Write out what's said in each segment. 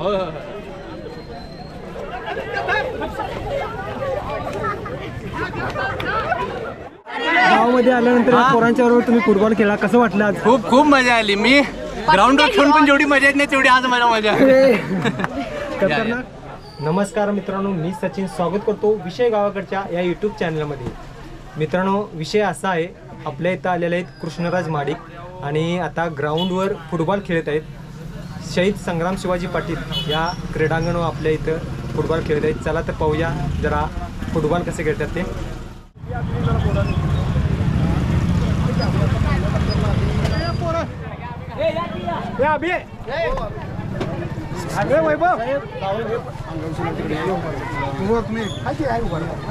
हो हो गावामध्ये आल्यानंतर या पोरांच्या बरोबर तुम्ही फुटबॉल खेळला. कसं वाटलं आज? खूप खूप मजा आली. मी ग्राउंडवर खेळून पण जेवढी मजा येत नाही तेवढी आज मला मजा खतरनाक नमस्कार मित्रांनो मी सचिन स्वागत करतो विषय गावाकडच्या या यूट्यूब चॅनलमध्ये मित्रांनो विषय असा आहे आपल्या इथं आलेले आहेत कृष्णराज माडिक आणि आता ग्राउंडवर फुटबॉल खेळत आहेत. शहीद संग्राम शिवाजी पाटील या क्रीडांगण आपल्या इथं फुटबॉल खेळत आहेत. चला तर पाहूया जरा फुटबॉल कसे खेळतात ते.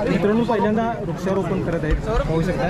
मित्रांनो पहिल्यांदा वृक्षारोपण करत आहेत. पाहू शकता.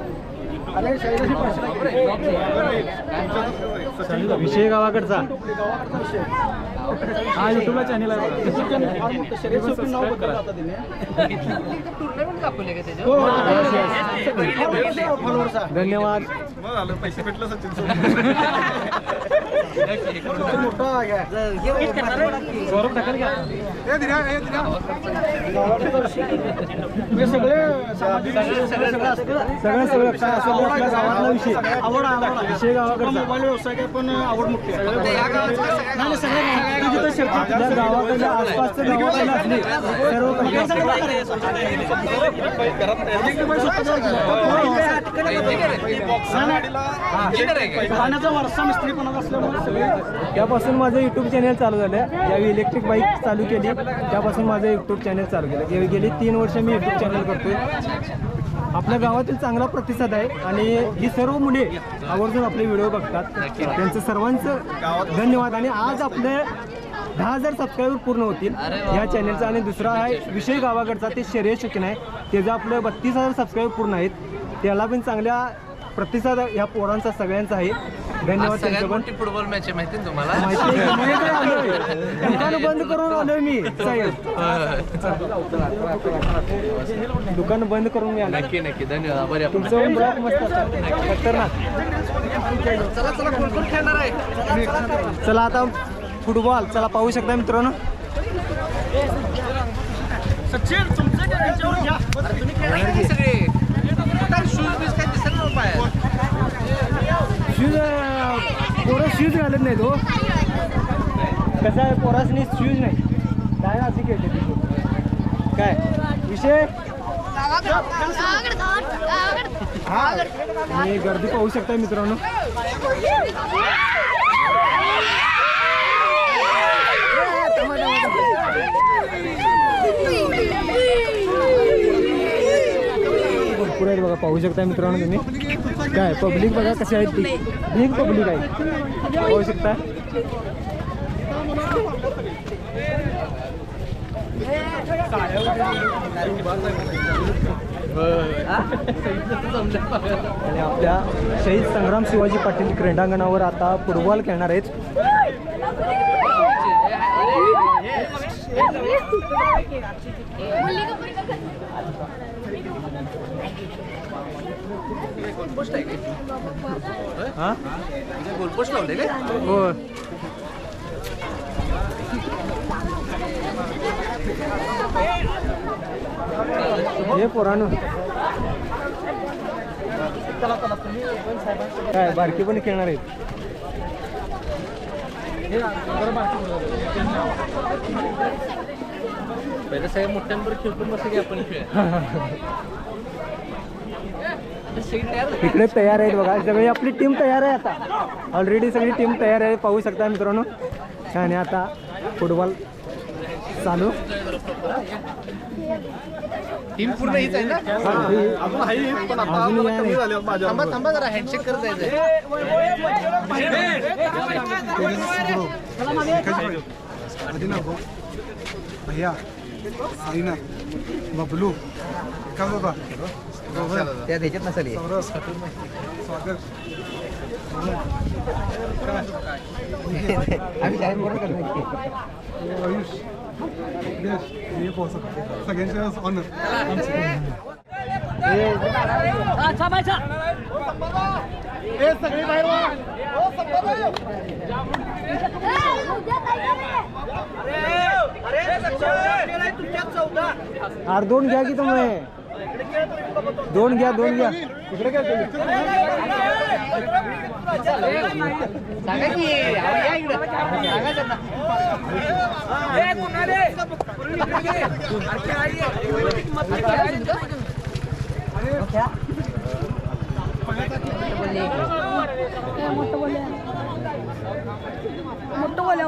विषय गावाकडचा. हा युट्यूबला चॅनल आहे टुर्नामेंट दाखवले का त्याच्यावर धन्यवाद गौरव टाकाल का सगळं सगळं काय आपल्या गावातला विषय. विषय गावाकडचा. मोबाईल व्यवसाय पण आवड गावाकडल्या आसपासच्या गावाकडे असले सर्व पाण्याचा वारसा असल्यामुळे? सगळे त्यापासून माझं युट्यूब चॅनल चालू झालं. ज्यावेळी इलेक्ट्रिक बाईक चालू केली. त्यापासून माझं युट्यूब चॅनल चालू केलं. गेली गेली तीन वर्ष मी युट्यूब चॅनल करतोय. आपल्या गावातील चांगला प्रतिसाद आहे आणि ही सर्व मुले आवर्जून आपले व्हिडिओ बघतात. त्यांचं सर्वांचं धन्यवाद आणि आज आपले दहा हजार सबस्क्रायबर पूर्ण होतील या चॅनलचा आणि दुसरा आहे विषय गावाकडचा ते शर्य शकीन आहे. त्याचं आपलं बत्तीस हजार सबस्क्रायबर पूर्ण आहेत. त्याला पण चांगल्या प्रतिसाद ह्या पोरांचा सगळ्यांचा आहे. धन्यवाद सगळ्यात त्यांचं पण मोठी फुटबॉल मॅच आहे माहिती ना तुम्हाला? माहिती आहे का? मी इकडे आलोय. दुकान बंद करून आलोय मी. साहेब दुकान बंद करून मी आलोय. नक्की नक्की. धन्यवाद. आपण तुमचं मस्त. खतरनाक. चला चला कोण कोण खेळणार आहे? चला आता फुटबॉल चला पाहू शकता मित्रांनो. सचिन तुमचं काय? यांच्यावर घ्या तुम्ही खेळणार की सगळे? शूज बीज काय दिसत ना पायात शूज पोरं शूज घालत नाही हो. कसं आहे पोरासनी शूज नाही. काय असे खेळते ती काय? विषय? मी गर्दी पाहू शकता मित्रांनो. भरपूर आहेत बघा पाहू शकता मित्रांनो तुम्ही. काय पब्लिक बघा कशी आहेत ती. बिग पब्लिक आहे. होऊ शकता. आणि आपल्या शहीद संग्राम शिवाजी पाटील क्रीडांगणावर आता फुटबॉल खेळणार आहेत. हा गोलपोस्ट लावले काय हो हे पोरानो काय बारकी पण खेळणार आहेत पहिलं सगळ्या मोठ्यांवर खेळून बसले की आपण खेळ. इकडे तयार आहेत बघा सगळी आपली टीम तयार आहे आता ऑलरेडी सगळी टीम तयार आहे पाहू शकता मित्रांनो आणि आता फुटबॉल चालू टीम पूर्ण हीच आहे ना अजून आहे पण आता थांबा थांबा जरा हँडशेक करत भैया साईना बबलू का बाबा त्या ह्याच्यात नसेल आम्ही जाहीर करू करणार आयुष हे घ्या की तुम्ही. दोन घ्या दोन घ्या. इकडे काय केलं? मोठं बोल्या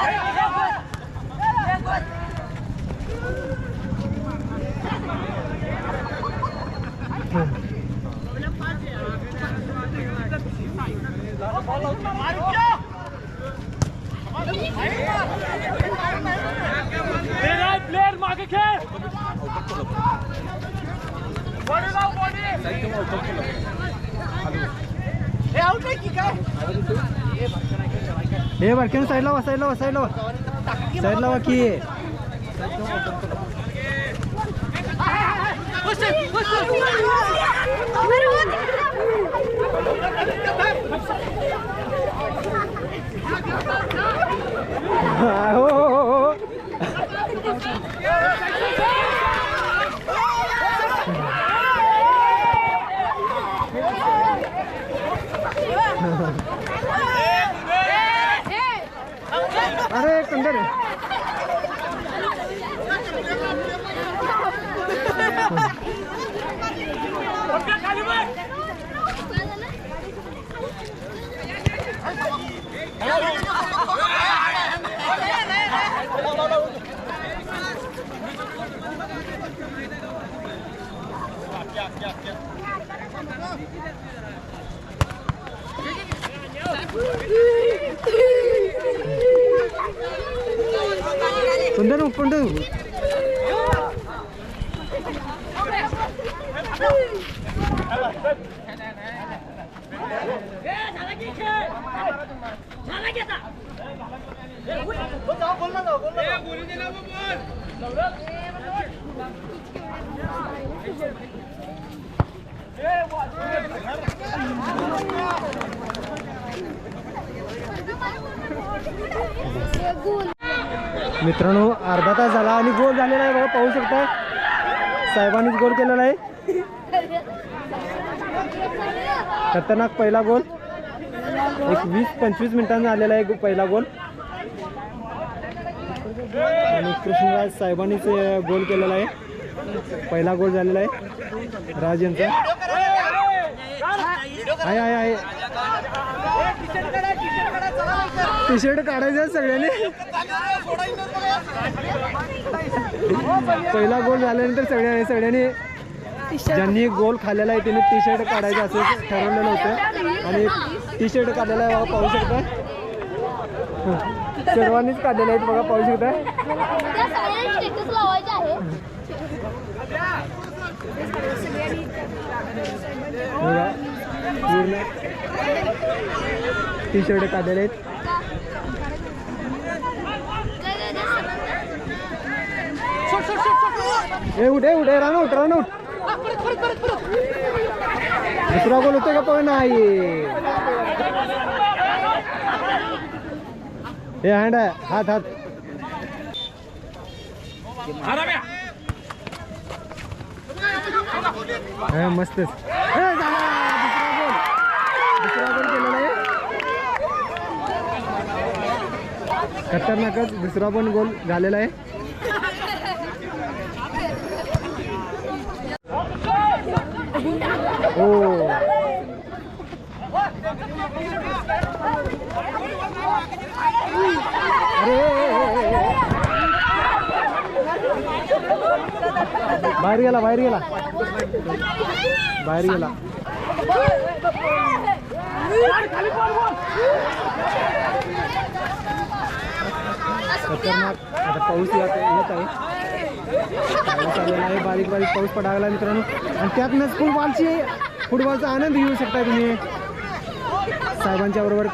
Hey, out like you guys. हे बारक्यानं साईडला वा साईडला वा साईडला वा साईडला वा की. Pondero, pondero. Yeah, what? मित्रांनो अर्धा तास झाला आणि गोल झालेला आहे बघा पाहू शकता साहेबांनीच गोल केलेला आहे. खतरनाक पहिला गोल. एक वीस पंचवीस मिनिटांचा आलेला आहे पहिला गोल. आणि कृष्णराज साहेबांनीच गोल केलेला आहे. पहिला गोल झालेला आहे. राज यांचा. आहे आहे आहे. टी शर्ट काढायचं आहे सगळ्यांनी. पहिला गोल झाल्यानंतर सगळ्यांनी सगळ्यांनी ज्यांनी गोल खाल्लेला आहे त्यांनी टी शर्ट काढायचं असं ठरवलेलं होतं. आणि टी शर्ट काढलेला आहे बघा पाहू शकता. सर्वांनीच काढलेला आहेत बघा पाहू शकता. टी शर्ट काढलेले आहेत. ए उठ ए उठ ए रान उठ रान उठ दुसरा गोल होतोय का पण नाही. हे हँड आहे. हात हात. मस्तच हे, झाला. दुसरा गोल दुसरा गोल केलेला आहे खतरनाकच दुसरा पण गोल झालेला आहे. हो. अरे. बाहेर गेला बाहेर गेला. बाहेर गेला. खतरनाक. आता पाऊस येत येत आहे. पाऊस आहे बारीक बारीक पाऊस पडायला मित्रांनो. आणि त्यातनंच फुटबॉलची फुटबॉलचा आनंद घेऊ शकता तुम्ही. साहेबांच्या बरोबर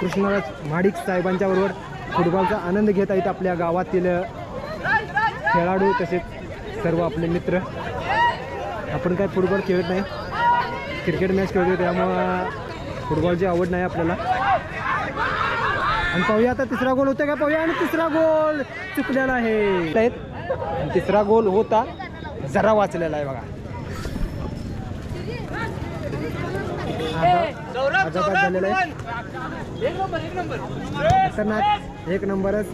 कृष्णराज महाडिक साहेबांच्या बरोबर फुटबॉलचा आनंद घेत आहेत आपल्या गावातील खेळाडू तसेच सर्व आपले मित्र. आपण काय फुटबॉल खेळत नाही. क्रिकेट मॅच खेळतो त्यामुळं फुटबॉलची आवड नाही आपल्याला. आणि पाहूया आता तिसरा गोल होता का? पाहूया. आणि तिसरा गोल चुकलेला आहे. तिसरा गोल होता. जरा वाचलेला आहे बघा. आता- आहे? एक नंबरच.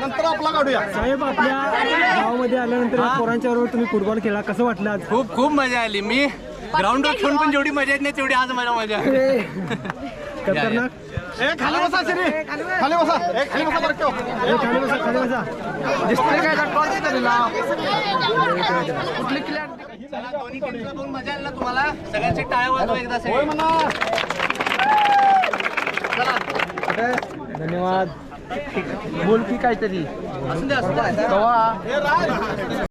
नंतर आपला काढूया. साहेब आपल्या गावामध्ये आल्यानंतर या पोरांच्या बरोबर तुम्ही फुटबॉल खेळा कसं वाटलं आज? खूप खूप मजा आली. मी ग्राउंडवर खेळून पण जेवढी मजा येत नाही तेवढी आज मला मजा आली. खतरनाक. ए खाली बसा सिरी. खाली बसा. ए खाली बसा बरं ठेव. ए, खाली बसा खाली बसा. दिसतंय काय? त्या टॉर्च मजा आली ना तुम्हाला. सगळ्यांची टाळ्या वाजवा एकदा. धन्यवाद. बोल की काहीतरी. असू असू